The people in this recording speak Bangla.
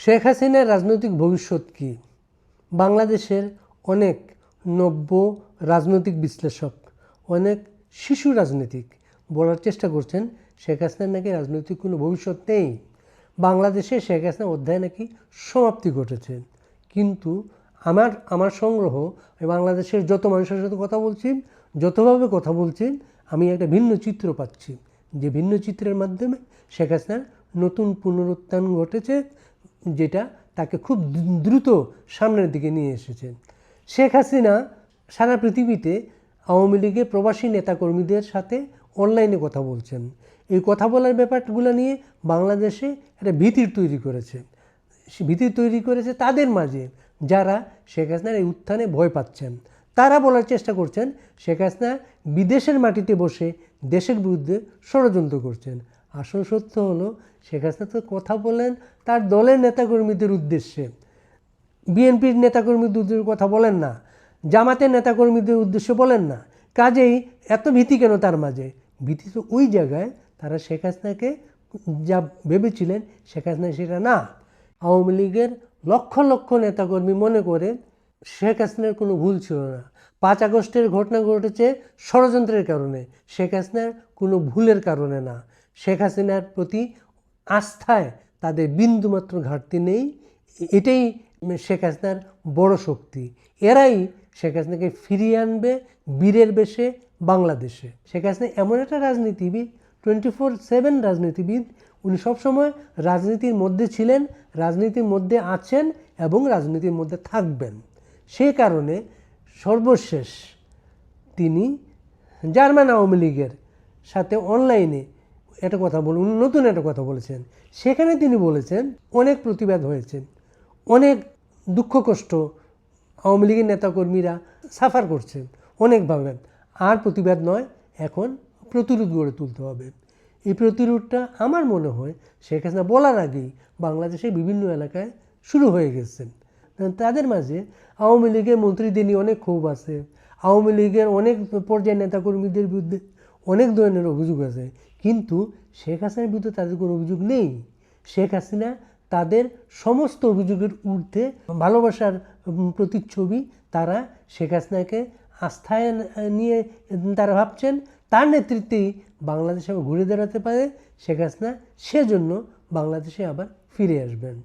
শেখ হাসিনার রাজনৈতিক ভবিষ্যৎ কী? বাংলাদেশের অনেক নব্য রাজনৈতিক বিশ্লেষক, অনেক শিশু রাজনীতিক বলার চেষ্টা করছেন শেখ হাসিনার নাকি রাজনৈতিক কোনো ভবিষ্যৎ নেই। বাংলাদেশে শেখ হাসিনার অধ্যায় নাকি সমাপ্তি ঘটেছে। কিন্তু আমার আমার সংগ্রহ বাংলাদেশের যত মানুষের সাথে কথা বলছি, যতভাবে কথা বলছি, আমি একটা ভিন্ন চিত্র পাচ্ছি। যে ভিন্ন চিত্রের মাধ্যমে শেখ হাসিনার নতুন পুনরুত্থান ঘটেছে যেটা তাকে খুব দ্রুত সামনের দিকে নিয়ে এসেছে। শেখ হাসিনা সারা পৃথিবীতে আওয়ামী লীগের প্রবাসী নেতাকর্মীদের সাথে অনলাইনে কথা বলছেন। এই কথা বলার ব্যাপারগুলো নিয়ে বাংলাদেশে একটা ভীতির তৈরি করেছে। ভীতি তৈরি করেছে তাদের মাঝে যারা শেখ হাসিনার এই উত্থানে ভয় পাচ্ছেন। তারা বলার চেষ্টা করছেন শেখ হাসিনা বিদেশের মাটিতে বসে দেশের বিরুদ্ধে ষড়যন্ত্র করছেন। আসল সত্য হলো, শেখ হাসিনা তো কথা বলেন, তার দলের নেতাকর্মীদের উদ্দেশ্যে। বিএনপির নেতাকর্মীদের কথা বলেন না, জামাতের নেতাকর্মীদের উদ্দেশ্যে বলেন না। কাজেই এত ভীতি কেন তার মাঝে? ভীতি তো ওই জায়গায় তারা শেখ হাসিনাকে যা ভেবেছিলেন, শেখ হাসিনা সেটা না। আওয়ামী লীগের লক্ষ লক্ষ নেতাকর্মী মনে করে শেখ হাসিনার কোনো ভুল ছিল না। পাঁচ আগস্টের ঘটনা ঘটেছে ষড়যন্ত্রের কারণে, শেখ হাসিনার কোনো ভুলের কারণে না। শেখ হাসিনার প্রতি আস্থায় তাদের বিন্দুমাত্র ঘাটতি নেই। এটাই শেখ হাসিনার বড় শক্তি। এরাই শেখ হাসিনাকে ফিরিয়ে আনবে বীরের বেশে বাংলাদেশে। শেখ হাসিনা এমন একটা রাজনীতিবিদ টোয়েন্টি ফোর সেভেন রাজনীতিবিদ। উনি সবসময় রাজনীতির মধ্যে ছিলেন, রাজনীতির মধ্যে আছেন এবং রাজনীতির মধ্যে থাকবেন। সে কারণে সর্বশেষ তিনি জার্মান আওয়ামী লীগের সাথে অনলাইনে একটা কথা বল, উনি নতুন একটা কথা বলেছেন। সেখানে তিনি বলেছেন, অনেক প্রতিবাদ হয়েছেন অনেক দুঃখ কষ্ট আওয়ামী লীগের নেতাকর্মীরা সাফার করছেন অনেকভাবে আর প্রতিবাদ নয়, এখন প্রতিরোধ গড়ে তুলতে হবে। এই প্রতিরোধটা আমার মনে হয় শেখ হাসিনা বলার আগেই বাংলাদেশের বিভিন্ন এলাকায় শুরু হয়ে গেছেন তাদের মাঝে আওয়ামী লীগের মন্ত্রীদের নিয়ে অনেক ক্ষোভ আছে। আওয়ামী লীগের অনেক পর্যায়ের নেতাকর্মীদের বিরুদ্ধে অনেক ধরনের অভিযোগ আছে। কিন্তু শেখ হাসিনার বিরুদ্ধে তাদের কোনো অভিযোগ নেই। শেখ হাসিনা তাদের সমস্ত অভিযোগের ঊর্ধ্বে ভালোবাসার প্রতিচ্ছবি তারা শেখ হাসিনাকে আস্থায় নিয়ে তারা ভাবছেন। তার নেতৃত্বেই বাংলাদেশে ঘুরে দাঁড়াতে পারে। শেখ হাসিনা সেজন্য বাংলাদেশে আবার ফিরে আসবেন।